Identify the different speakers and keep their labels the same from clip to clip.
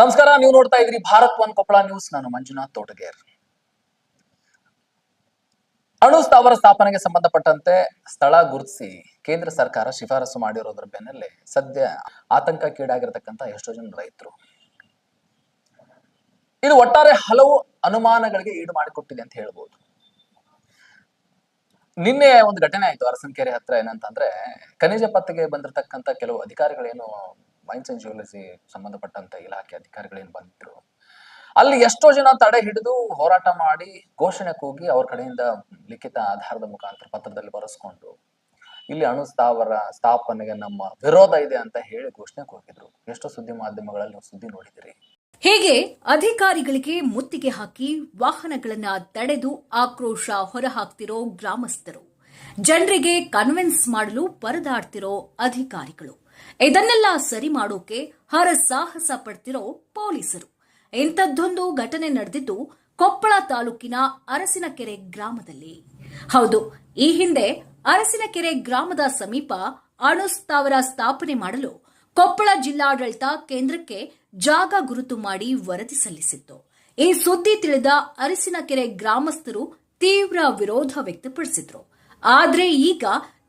Speaker 1: ನಮಸ್ಕಾರ, ನೀವು ನೋಡ್ತಾ ಇದ್ರಿ ಭಾರತ್ ಒನ್ ಕೊಪ್ಪಳ ನ್ಯೂಸ್. ನಾನು ಮಂಜುನಾಥ್ ತೋಟಗೇರ್. ಅಣು ಸ್ಥಾವರ ಸ್ಥಾಪನೆಗೆ ಸಂಬಂಧಪಟ್ಟಂತೆ ಸ್ಥಳ ಗುರುತಿಸಿ ಕೇಂದ್ರ ಸರ್ಕಾರ ಶಿಫಾರಸು ಮಾಡಿರೋದ್ರ ಬೆನ್ನಲ್ಲೇ ಸದ್ಯ ಆತಂಕಕ್ಕೀಡಾಗಿರ್ತಕ್ಕಂಥ ಎಷ್ಟೋ ಜನ ರೈತರು. ಇದು ಒಟ್ಟಾರೆ ಹಲವು ಅನುಮಾನಗಳಿಗೆ ಈಡು ಮಾಡಿಕೊಟ್ಟಿದೆ ಅಂತ ಹೇಳ್ಬೋದು. ನಿನ್ನೆ ಒಂದು ಘಟನೆ ಆಯ್ತು ಅರಸನಕೆರೆ ಹತ್ರ ಏನಂತಂದ್ರೆ, ಖನಿಜ ಪತ್ತೆಗೆ ಬಂದಿರತಕ್ಕಂತ ಕೆಲವು ಅಧಿಕಾರಿಗಳೇನು ಮೈನ್ಸ್ ಅಂಡ್ ಜ್ಯುವೆಲರ್ಸಿ ಸಂಬಂಧಪಟ್ಟಂತ ಇಲಾಖೆ ಅಧಿಕಾರಿಗಳೇನು ಬಂದಿದ್ರು ಅಲ್ಲಿ ಎಷ್ಟೋ ಜನ ತಡೆ ಹಿಡಿದು ಹೋರಾಟ ಮಾಡಿ ಘೋಷಣೆ ಕೂಗಿ ಅವ್ರ ಕಡೆಯಿಂದ ಲಿಖಿತ ಆಧಾರದ ಮುಖಾಂತರ ಪತ್ರದಲ್ಲಿ ಬರೆಸ್ಕೊಂಡು ಇಲ್ಲಿ ಅಣು ಸ್ಥಾವರ ಸ್ಥಾಪನೆಗೆ ನಮ್ಮ ವಿರೋಧ ಇದೆ ಅಂತ ಹೇಳಿ ಘೋಷಣೆ ಕೂಗಿದ್ರು. ಎಷ್ಟೋ ಸುದ್ದಿ ಮಾಧ್ಯಮಗಳಲ್ಲಿ ಸುದ್ದಿ ನೋಡಿದಿರಿ
Speaker 2: ಹೀಗೆ ಅಧಿಕಾರಿಗಳಿಗೆ ಮುತ್ತಿಗೆ ಹಾಕಿ ವಾಹನಗಳನ್ನ ತಡೆದು ಆಕ್ರೋಶ ಹೊರಹಾಕ್ತಿರೋ ಗ್ರಾಮಸ್ಥರು? ಜನರಿಗೆ ಕನ್ವಿನ್ಸ್ ಮಾಡಲು ಪರದಾಡ್ತಿರೋ ಅಧಿಕಾರಿಗಳು. ಇದನ್ನೆಲ್ಲ ಸರಿ ಮಾಡೋಕೆ ಹರಸಾಹಸ ಪಡ್ತಿರೋ ಪೊಲೀಸರು. ಇಂಥದ್ದೊಂದು ಘಟನೆ ನಡೆದಿದ್ದು ಕೊಪ್ಪಳ ತಾಲೂಕಿನ ಅರಸಿನಕೆರೆ ಗ್ರಾಮದಲ್ಲಿ. ಹೌದು, ಈ ಹಿಂದೆ ಅರಸಿನಕೆರೆ ಗ್ರಾಮದ ಸಮೀಪ ಅಣುಸ್ತಾವರ ಸ್ಥಾಪನೆ ಮಾಡಲು ಕೊಪ್ಪಳ ಜಿಲ್ಲಾಡಳಿತ ಕೇಂದ್ರಕ್ಕೆ ಜಾಗ ಗುರುತು ಮಾಡಿ ವರದಿ ಸಲ್ಲಿಸಿತ್ತು. ಈ ಸುದ್ದಿ ತಿಳಿದ ಅರಸಿನಕೆರೆ ಗ್ರಾಮಸ್ಥರು ತೀವ್ರ ವಿರೋಧ ವ್ಯಕ್ತಪಡಿಸಿದ್ರು. ಆದ್ರೆ ಈಗ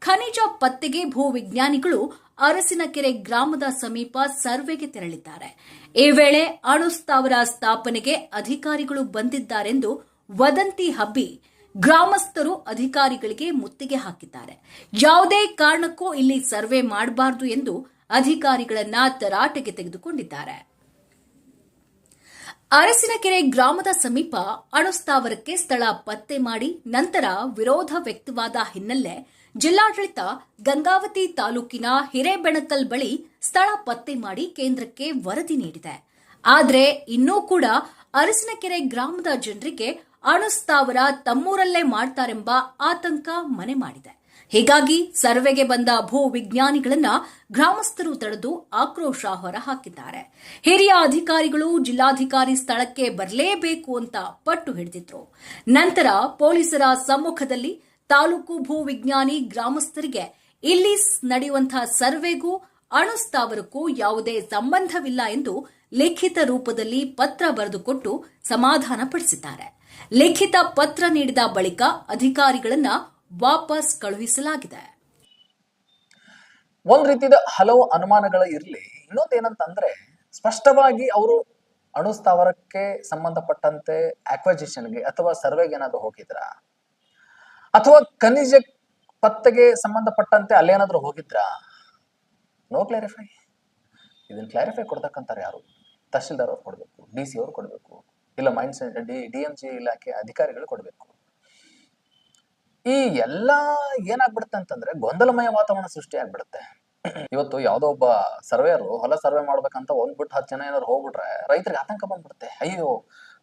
Speaker 2: ಖನಿಜ ಪತ್ತೆಗೆ ಭೂವಿಜ್ಞಾನಿಗಳು ಅರಸಿನಕೆರೆ ಗ್ರಾಮದ ಸಮೀಪ ಸರ್ವೆಗೆ ತೆರಳಿದ್ದಾರೆ. ಈ ವೇಳೆ ಅಣು ಸ್ಥಾವರ ಸ್ಥಾಪನೆಗೆ ಅಧಿಕಾರಿಗಳು ಬಂದಿದ್ದಾರೆಂದು ವದಂತಿ ಹಬ್ಬಿ ಗ್ರಾಮಸ್ಥರು ಅಧಿಕಾರಿಗಳಿಗೆ ಮುತ್ತಿಗೆ ಹಾಕಿದ್ದಾರೆ. ಯಾವುದೇ ಕಾರಣಕ್ಕೂ ಇಲ್ಲಿ ಸರ್ವೆ ಮಾಡಬಾರದು ಎಂದು ಅಧಿಕಾರಿಗಳನ್ನ ತರಾಟೆಗೆ ತೆಗೆದುಕೊಂಡಿದ್ದಾರೆ. ಅರಸಿನಕೆರೆ ಗ್ರಾಮದ ಸಮೀಪ ಅಣುಸ್ಥಾವರಕ್ಕೆ ಸ್ಥಳ ಪತ್ತೆ ಮಾಡಿ ನಂತರ ವಿರೋಧ ವ್ಯಕ್ತವಾದ ಹಿನ್ನೆಲೆ ಜಿಲ್ಲಾಡಳಿತ ಗಂಗಾವತಿ ತಾಲೂಕಿನ ಹಿರೇಬೆಣಕಲ್ ಬಳಿ ಸ್ಥಳ ಪತ್ತೆ ಮಾಡಿ ಕೇಂದ್ರಕ್ಕೆ ವರದಿ ನೀಡಿದೆ. ಆದರೆ ಇನ್ನೂ ಕೂಡ ಅರಸಿನಕೆರೆ ಗ್ರಾಮದ ಜನರಿಗೆ ಅಣುಸ್ತಾವರ ತಮ್ಮೂರಲ್ಲೇ ಮಾಡ್ತಾರೆಂಬ ಆತಂಕ ಮನೆ ಮಾಡಿದೆ. ಹೀಗಾಗಿ ಸರ್ವೆಗೆ ಬಂದ ಭೂ ವಿಜ್ಞಾನಿಗಳನ್ನ ಗ್ರಾಮಸ್ಥರು ತಡೆದು ಆಕ್ರೋಶ ಹೊರಹಾಕಿದ್ದಾರೆ. ಹಿರಿಯ ಅಧಿಕಾರಿಗಳು ಜಿಲ್ಲಾಧಿಕಾರಿ ಸ್ಥಳಕ್ಕೆ ಬರಲೇಬೇಕು ಅಂತ ಪಟ್ಟು ಹಿಡಿದಿದ್ರು. ನಂತರ ಪೊಲೀಸರ ಸಮ್ಮುಖದಲ್ಲಿ ತಾಲೂಕು ಭೂ ವಿಜ್ಞಾನಿ ಗ್ರಾಮಸ್ಥರಿಗೆ ಇಲ್ಲಿ ನಡೆಯುವಂತಹ ಸರ್ವೆಗೂ, ಅಣುಸ್ಥಾವರಕ್ಕೂ ಯಾವುದೇ ಸಂಬಂಧವಿಲ್ಲ ಎಂದು ಲಿಖಿತ ರೂಪದಲ್ಲಿ ಪತ್ರ ಬರೆದುಕೊಟ್ಟು ಸಮಾಧಾನ ಪಡಿಸಿದ್ದಾರೆ ಲಿಖಿತ ಪತ್ರ ನೀಡಿದ ಬಳಿಕ ಅಧಿಕಾರಿಗಳನ್ನ ವಾಪಸ್ ಕಳುಹಿಸಲಾಗಿದೆ.
Speaker 1: ಒಂದ್ ರೀತಿಯ ಹಲವು ಅನುಮಾನಗಳು ಇರಲಿ. ಇನ್ನೊಂದೇನಂತಂದ್ರೆ, ಸ್ಪಷ್ಟವಾಗಿ ಅವರು ಅಣುಸ್ಥಾವರಕ್ಕೆ ಸಂಬಂಧಪಟ್ಟಂತೆ ಆಕ್ವಜಿಷನ್ಗೆ ಅಥವಾ ಸರ್ವೆಗೆ ಏನಾದ್ರು ಹೋಗಿದ್ರ? ಅಥವಾ ಖನಿಜ ಪತ್ತೆಗೆ ಸಂಬಂಧಪಟ್ಟಂತೆ ಅಲ್ಲೇನಾದ್ರೂ ಹೋಗಿದ್ರ? ನೋ ಕ್ಲಾರಿಫೈ ಇದನ್ನ ಕ್ಲಾರಿಫೈ ಕೊಡ್ತಕ್ಕಂಥವ್ರು ಯಾರು? ತಹಶೀಲ್ದಾರ್ ಅವ್ರು ಕೊಡಬೇಕು ಡಿ ಸಿ ಅವ್ರು ಕೊಡಬೇಕು, ಇಲ್ಲ mines D D M G ಇಲಾಖೆ ಅಧಿಕಾರಿಗಳು ಕೊಡ್ಬೇಕು. ಈ ಎಲ್ಲ ಏನಾಗ್ಬಿಡುತ್ತೆ ಅಂತಂದ್ರೆ ಗೊಂದಲಮಯ ವಾತಾವರಣ ಸೃಷ್ಟಿ ಆಗ್ಬಿಡುತ್ತೆ. ಇವತ್ತು ಯಾವುದೋ ಒಬ್ಬ ಸರ್ವೇರು ಹೊಲ ಸರ್ವೆ ಮಾಡ್ಬೇಕಂತ ಒಂದ್ ಬಿಟ್ಟು ಹತ್ತು ಜನ ಏನಾದ್ರು ಹೋಗ್ಬಿಟ್ರೆ ರೈತರಿಗೆ ಆತಂಕ ಬಂದ್ಬಿಡುತ್ತೆ. ಅಯ್ಯೋ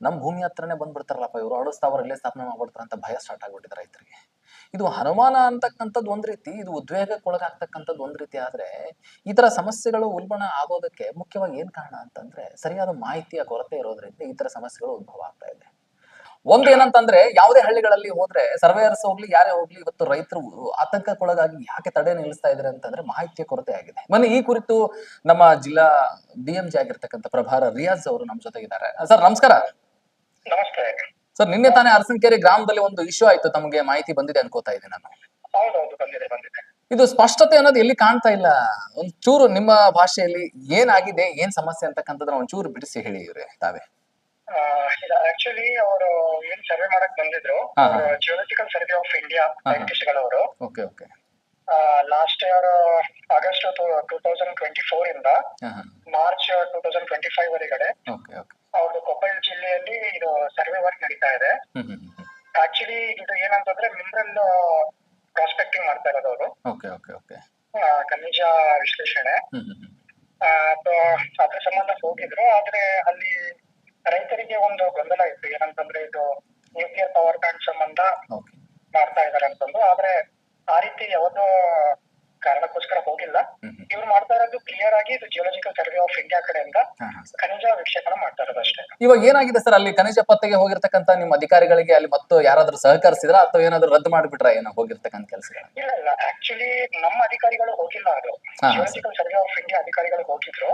Speaker 1: ನಮ್ ಭೂಮಿ ಹತ್ರನೇ ಬಂದ್ಬಿಡ್ತಾರಲ್ಲಪ್ಪ, ಇವರು ಅಳು ಸ್ಥಾವರ ಇಲ್ಲೇ ಸ್ಥಾಪನೆ ಮಾಡ್ಬಿಡ್ತಾರ ಅಂತ ಭಯ ಸ್ಟಾರ್ಟ್ ಆಗ್ಬಿಟ್ಟಿದೆ ರೈತರಿಗೆ. ಇದು ಅನುಮಾನ ಅಂತಕ್ಕಂಥದ್ದು ಒಂದ್ ರೀತಿ, ಇದು ಉದ್ವೇಗಕ್ಕೊಳಗಾಗ್ತಕ್ಕಂಥದ್ದು ಒಂದ್ ರೀತಿ ಆದ್ರೆ, ಈ ತರ ಸಮಸ್ಯೆಗಳು ಉಲ್ಬಣ ಆಗೋದಕ್ಕೆ ಮುಖ್ಯವಾಗಿ ಏನ್ ಕಾರಣ ಅಂತಂದ್ರೆ, ಸರಿಯಾದ ಮಾಹಿತಿಯ ಕೊರತೆ ಇರೋದ್ರಿಂದ ಈ ತರ ಸಮಸ್ಯೆಗಳು ಉದ್ಭವ ಆಗ್ತಾ ಇದೆ. ಒಂದ್ ಏನಂತಂದ್ರೆ, ಯಾವುದೇ ಹಳ್ಳಿಗಳಲ್ಲಿ ಹೋದ್ರೆ ಸರ್ವೇಯರ್ಸ್ ಹೋಗ್ಲಿ, ಯಾರೇ ಹೋಗ್ಲಿ, ಇವತ್ತು ರೈತರು ಆತಂಕಕ್ಕೊಳಗಾಗಿ ಯಾಕೆ ತಡೆ ನಿಲ್ಲಿಸ್ತಾ ಇದಾರೆ ಅಂತಂದ್ರೆ ಮಾಹಿತಿಯ ಕೊರತೆ ಆಗಿದೆ. ಮೊನ್ನೆ ಈ ಕುರಿತು ನಮ್ಮ ಜಿಲ್ಲಾ ಡಿಎಂಜಿ ಆಗಿರ್ತಕ್ಕಂಥ ಪ್ರಭಾರ ರಿಯಾಜ್ ಅವರು ನಮ್ಮ ಜೊತೆಗಿದ್ದಾರೆ. ಸರ್, ನಮಸ್ಕಾರ.
Speaker 3: ನಮಸ್ತೆ.
Speaker 1: ಸರ್ ನಿನ್ನೆ ತಾನೇ ಅರಸನಕೆರೆ ಗ್ರಾಮದಲ್ಲಿ ಒಂದು ಇಶ್ಯೂ ಆಯ್ತು ತಮಗೆ ಮಾಹಿತಿ ಬಂದಿದೆ ಅನ್ಕೋತಾ ಇದ್ದೀನಿ ನಾನು.
Speaker 3: ಹೌದೌದು ಬಂದಿದೆ ಬಂದಿದೆ.
Speaker 1: ಇದು ಸ್ಪಷ್ಟತೆ ಅನ್ನೋದು ಎಲ್ಲಿ ಕಾಣ್ತಾ ಇಲ್ಲ? ಒಂದ್ ಚೂರು ನಿಮ್ಮ ಭಾಷೆಯಲ್ಲಿ ಏನಾಗಿದೆ ಏನ್ ಸಮಸ್ಯೆ ಅಂತಕ್ಕಂಥದ್ದನ್ನ ಒಂದ್ ಚೂರು ಬಿಡಿಸಿ ಹೇಳಿ ಇವ್ರೆ ತಾವೇ.
Speaker 3: ಆಕ್ಚುಲಿ ಅವರು ಏನ್ ಸರ್ವೆ ಮಾಡಕ್ ಬಂದಿದ್ರು
Speaker 1: ಹಾ, ಹಾ.
Speaker 3: ಜಿಯೋಲಜಿಕಲ್ ಸರ್ವೆ ಆಫ್ ಇಂಡಿಯಾ
Speaker 1: ಹಾ.
Speaker 3: Scientist ಗಳವರು
Speaker 1: okay okay.
Speaker 3: Last year August two thousand twenty four ಇಂದ March two thousand twenty five ವರೆಗಡೆ
Speaker 1: okay okay.
Speaker 3: ಅವ್ರದ್ದು ಕೊಪ್ಪಳ ಜಿಲ್ಲೆಯಲ್ಲಿ ಇದು ಸರ್ವೆ ವರ್ಕ್ ನಡೀತಾ ಇದೆ. ಆಕ್ಚುಲಿ ಇದು ಏನಂತಂದ್ರೆ ಮಿನರಲ್ ಪ್ರಾಸ್ಪೆಕ್ಟಿಂಗ್ ಮಾಡ್ತಾ ಇರೋದು ಅವರು.
Speaker 1: Okay okay okay.
Speaker 3: ಖನಿಜ ವಿಶ್ಲೇಷಣೆ. ಅದ್ರ ಸಂಬಂಧ ಹೋಗಿದ್ರು ಆದ್ರೆ ಅಲ್ಲಿ ರೈತರಿಗೆ ಒಂದು ಗೊಂದಲ ಇತ್ತು. ಏನಂತಂದ್ರೆ ಇದು ನ್ಯೂಕ್ಲಿಯರ್ ಪವರ್ ಪ್ಲಾಂಟ್ ಸಂಬಂಧ ಮಾಡ್ತಾ ಇದಾರೆ ಅಂತಂದು. ಆದ್ರೆ ಆ ರೀತಿ ಯಾವುದೋ ಕಾರಣಕ್ಕೋಸ್ಕರ
Speaker 1: ಹ್ಮ್
Speaker 3: ಇವ್ರು ಮಾಡ್ತಾ ಇರೋದು ಕ್ಲಿಯರ್ ಆಗಿ ಇದು ಜಿಯೋಲಜಿಕಲ್ ಸರ್ವೆ ಆಫ್ ಇಂಡಿಯಾ ಕಡೆಯಿಂದ ಖನಿಜ ವೀಕ್ಷಕನ ಮಾಡ್ತಾ ಇರೋದು ಅಷ್ಟೇ.
Speaker 1: ಇವಾಗ ಏನಾಗಿದೆ ಸರ್? ಅಲ್ಲಿ ಖನಿಜ ಪತ್ತೆಗೆ ಹೋಗಿರ್ತಕ್ಕಂತ ನಿಮ್ಮ ಅಧಿಕಾರಿಗಳಿಗೆ ಅಲ್ಲಿ ಮತ್ತು ಯಾರಾದ್ರೂ ಸಹಕರಿಸಿದ್ರ? ಅಥವಾ ಏನಾದ್ರೂ ರದ್ದು ಮಾಡಿಬಿಟ್ರ ಏನೋ ಹೋಗಿರ್ತಕ್ಕಂತ ಕೆಲಸ
Speaker 3: ಇಲ್ಲ ಇಲ್ಲ. ಆಕ್ಚುಲಿ ನಮ್ಮ ಅಧಿಕಾರಿಗಳು ಹೋಗಿಲ್ಲ ಅದು. ಜಿಯೋಲಜಿಕಲ್ ಸರ್ವೆ ಆಫ್ ಇಂಡಿಯಾ ಅಧಿಕಾರಿಗಳು ಹೋಗಿದ್ರು.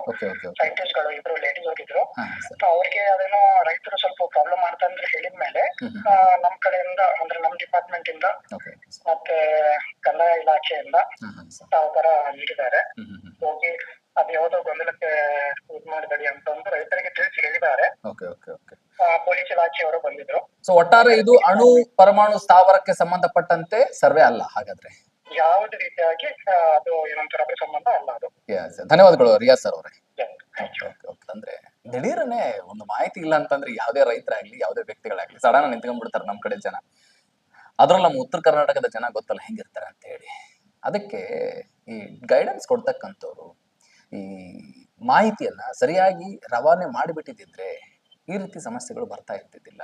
Speaker 3: ಸೈಂಟಿಸ್ಟ್ಗಳು ಇಬ್ರು ಲೇಡೀಸ್ ಹೋಗಿದ್ರು. ಅವ್ರಿಗೆ ಅದೇನೋ ರೈತರು ಸ್ವಲ್ಪ ಪ್ರಾಬ್ಲಮ್ ಮಾಡ್ತಾ ಅಂದ್ರೆ ಹೇಳಿದ್ಮೇಲೆ ನಮ್ ಕಡೆಯಿಂದ ಅಂದ್ರೆ ನಮ್ ಡಿಪಾರ್ಟ್ಮೆಂಟ್ ಇಂದ ಮತ್ತೆ ಕಂದಾಯ ಇಲಾಖೆಯಿಂದ ಸಾವುಕಾರ ನೀಡಿದ್ದಾರೆ. ಹೋಗಿ ಅದ್ ಯಾವುದೋ ಗೊಂದಲಕ್ಕೆ ಇದ್ ಮಾಡಿದಡಿ ಅಂತಂದು ರೈತರಿಗೆ ತಿಳಿಸಿ ಹೇಳಿದ್ದಾರೆ. ಪೊಲೀಸ್ ಇಲಾಖೆಯವರು ಬಂದಿದ್ರು.
Speaker 1: ಸೊ ಒಟ್ಟಾರೆ ಇದು ಅಣು ಪರಮಾಣು ಸ್ಥಾವರಕ್ಕೆ ಸಂಬಂಧಪಟ್ಟಂತೆ ಸರ್ವೆ ಅಲ್ಲ ಹಾಗಾದ್ರೆ?
Speaker 3: ಯಾವುದೇ ರೀತಿಯಾಗಿ ಅದು ಏನಂತಾರೆ ಅದ್ರ ಸಂಬಂಧ ಅಲ್ಲ ಅದು.
Speaker 1: ಧನ್ಯವಾದಗಳು ರಿಯಾಜ್ ಸರ್ ಅವರೇ. ಅಂದ್ರೆ ದಿಢೀರನೆ ಒಂದು ಮಾಹಿತಿ ಇಲ್ಲ ಅಂತಂದ್ರೆ ಯಾವುದೇ ರೈತರಾಗ್ಲಿ ಯಾವುದೇ ವ್ಯಕ್ತಿಗಳಾಗ್ಲಿ ಸಡನ್ ನಿಂತ್ಕೊಂಡ್ಬಿಡ್ತಾರೆ ನಮ್ ಕಡೆ ಜನ. ಅದ್ರಲ್ಲಿ ನಮ್ಮ ಉತ್ತರ ಕರ್ನಾಟಕದ ಜನ ಗೊತ್ತಲ್ಲ ಹೆಂಗಿರ್ತಾರೆ ಅಂತ ಹೇಳಿ. ಅದಕ್ಕೆ ಈ ಗೈಡೆನ್ಸ್ ಕೊಡ್ತಕ್ಕಂಥವ್ರು ಈ ಮಾಹಿತಿಯನ್ನ ಸರಿಯಾಗಿ ರವಾನೆ ಮಾಡಿಬಿಟ್ಟಿದ್ರೆ ಈ ರೀತಿ ಸಮಸ್ಯೆಗಳು ಬರ್ತಾ ಇರ್ತಿದ್ದಿಲ್ಲ.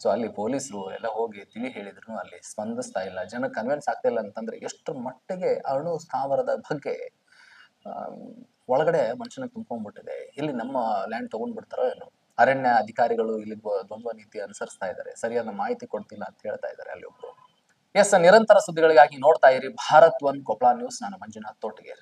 Speaker 1: ಸೊ ಅಲ್ಲಿ ಪೊಲೀಸರು ಎಲ್ಲ ಹೋಗಿ ತಿಳಿ ಹೇಳಿದ್ರು, ಅಲ್ಲಿ ಸ್ಪಂದಿಸ್ತಾ ಇಲ್ಲ. ಜನ ಕನ್ವಿನ್ಸ್ ಆಗ್ತಾ ಇಲ್ಲ ಅಂತಂದ್ರೆ ಎಷ್ಟು ಮಟ್ಟಿಗೆ ಅಣು ಸ್ಥಾವರದ ಬಗ್ಗೆ ಒಳಗಡೆ ಮನುಷ್ಯನ ತುಂಬ್ಕೊಂಡ್ಬಿಟ್ಟಿದೆ. ಇಲ್ಲಿ ನಮ್ಮ ಲ್ಯಾಂಡ್ ತಗೊಂಡ್ಬಿಡ್ತಾರೋ ಏನೋ. ಅರಣ್ಯ ಅಧಿಕಾರಿಗಳು ಇಲ್ಲಿ ದ್ವ- ದ್ವಂದ್ವ ನೀತಿ ಅನುಸರಿಸ್ತಾ ಇದ್ದಾರೆ. ಸರಿಯಾದ ಮಾಹಿತಿ ಕೊಡ್ತಿಲ್ಲ ಅಂತ ಹೇಳ್ತಾ ಇದ್ದಾರೆ ಅಲ್ಲಿ ಒಬ್ರು. ಎಸ್ ನಿರಂತರ ಸುದ್ದಿಗಳಿಗಾಗಿ ನೋಡ್ತಾ ಇರಿ. Bharat one Koppal news. ನಾನು ಮಂಜುನಾಥ್ ತೋಟಗೇರ್.